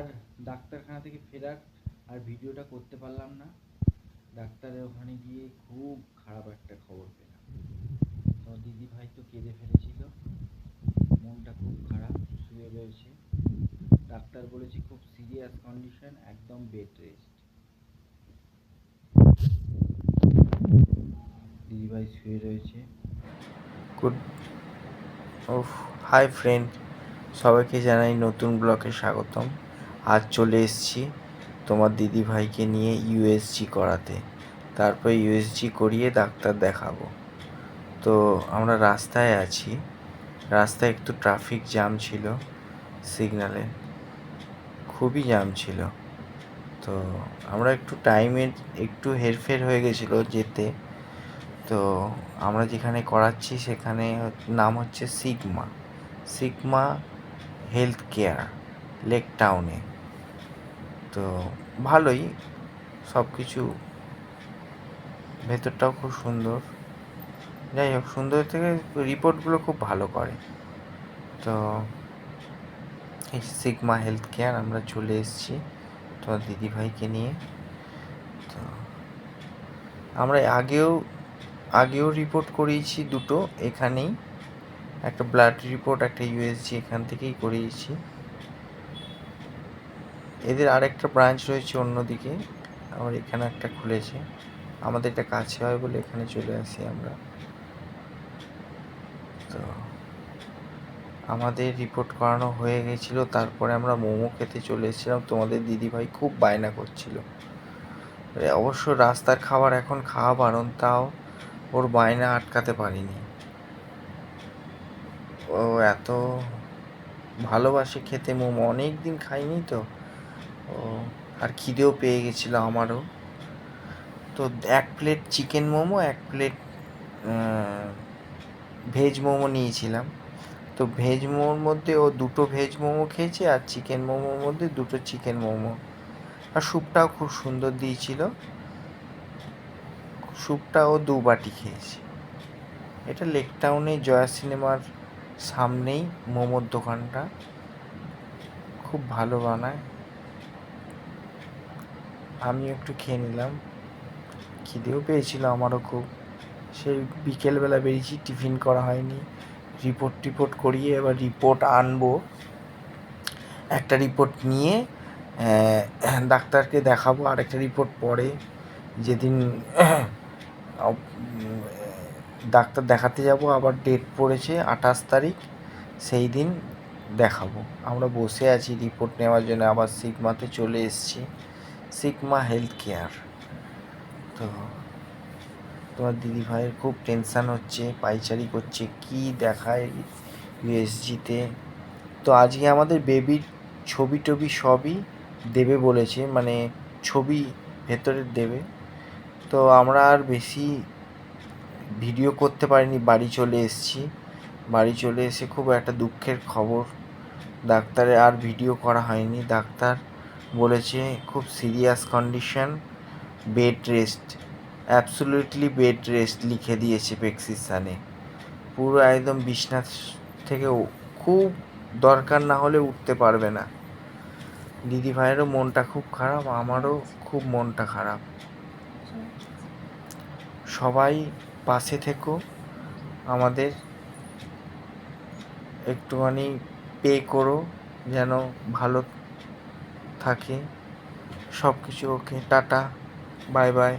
আর ডাক্তারখানা থেকে ফেরার আর ভিডিওটা করতে পারলাম না। ডাক্তারের ওখানে গিয়ে খুব খারাপ একটা খবর পেলাম। তোমার দিদি ভাই তো কেঁদে ফেলেছিল। মনটা খুব খারাপ, শুয়ে রয়েছে। ডাক্তার বলেছে খুব সিরিয়াস কন্ডিশন একদম বেড রেস্ট দিদি ভাই শুয়ে রয়েছে। গুড ওফ হাই ফ্রেন্ড সবাইকে জানাই নতুন ব্লকে স্বাগতম। আজ চলে এসেছি তোমার দিদি ভাইকে নিয়ে ইউএসজি করাতে। তারপর ইউএসজি করিয়ে ডাক্তার দেখাবো। তো আমরা রাস্তায় আছি। রাস্তায় একটু ট্রাফিক জ্যাম ছিল সিগনালে খুবই জ্যাম ছিল। তো আমরা একটু টাইমের একটু হেরফের হয়ে গেছিল যেতে। তো আমরা যেখানে করাচ্ছি সেখানে নাম হচ্ছে sigma sigma health care lake টাউনে তো ভালোই সব কিছু ভেতরটাও খুব সুন্দর। যাই হোক, সুন্দর থেকে রিপোর্টগুলো খুব ভালো করে। তো এই সিগমা হেলথ কেয়ার আমরা চলে এসেছি তোমার দিদিভাইকে নিয়ে। তো আমরা আগেও আগেও রিপোর্ট করিয়েছি দুটো, এখানেই। একটা ব্লাড রিপোর্ট একটা ইউএসজি এখান থেকেই করিয়েছি। এদের আরেকটা ব্রাঞ্চ রয়েছে অন্যদিকে। আমার এখানে একটা খুলেছে। আমাদের এটা কাছে হয় বলে এখানে চলে আসি আমরা। তো আমাদের রিপোর্ট করানো হয়ে গেছিল, তারপরে আমরা মোমো খেতে চলে এসেছিলাম। তোমাদের দিদিভাই খুব বায়না করছিল। অবশ্য রাস্তার খাবার এখন খাওয়া বারণ তাও ওর বায়না আটকাতে পারিনি। ও এত ভালোবাসে খেতে মোমো অনেক দিন খাইনি তো। ও, আর খিদেও পেয়ে গেছিল আমারও। তো এক প্লেট চিকেন মোমো, এক প্লেট ভেজ মোমো নিয়েছিলাম। তো ভেজ মোমোর মধ্যে ও দুটো ভেজ মোমো খেয়েছে আর চিকেন মোমোর মধ্যে দুটো চিকেন মোমো। আর স্যুপটাও খুব সুন্দর দিয়েছিল। স্যুপটা ও দু বাটি খেয়েছে। এটা লেক টাউনে জয়া সিনেমার সামনেই মোমোর দোকানটা। খুব ভালো বানায়। আমি একটু খেয়ে নিলাম। খিদেও পেয়েছিল আমারও খুব। সেই বিকেলবেলা বেরিয়েছি, টিফিন করা হয়নি। রিপোর্ট টিপোর্ট করিয়ে এবার রিপোর্ট আনব। একটা রিপোর্ট নিয়ে ডাক্তারকে দেখাবো আর একটা রিপোর্ট পরে। যেদিন ডাক্তার দেখাতে যাব, আবার ডেট পড়েছে আঠাশ তারিখ, সেই দিন দেখাবো। আমরা বসে আছি রিপোর্ট নেওয়ার জন্য, আবার সিগমাতে চলে এসেছি। সিগমা হেলথ কেয়ার তো তোমার দিদি ভাইয়ের খুব টেনশান হচ্ছে, পাইচারি করছে, কি দেখায় ইউএসজিতে তো? আজকে আমাদের বেবির ছবি টবি সবই দেবে বলেছে মানে ছবি ভেতরের দেবে। তো আমরা আর বেশি ভিডিও করতে পারিনি, বাড়ি চলে এসেছি। বাড়ি চলে এসে খুব একটা দুঃখের খবর। ডাক্তারে আর ভিডিও করা হয়নি, ডাক্তার বলেছে, খুব serious condition bed rest absolutely bed rest লিখে দিয়েছে প্রেসক্রিপশানে। পুরো একদম বিছনা থেকে খুব দরকার না হলে উঠতে পারবে না। দিদি ভাইয়েরও মনটা খুব খারাপ, আমারও খুব মনটা খারাপ। সবাই পাশে থেকো, আমাদের একটুখানি পে করো, যেন ভালো থাকে। সব কিছু ওকে টাটা বাই বাই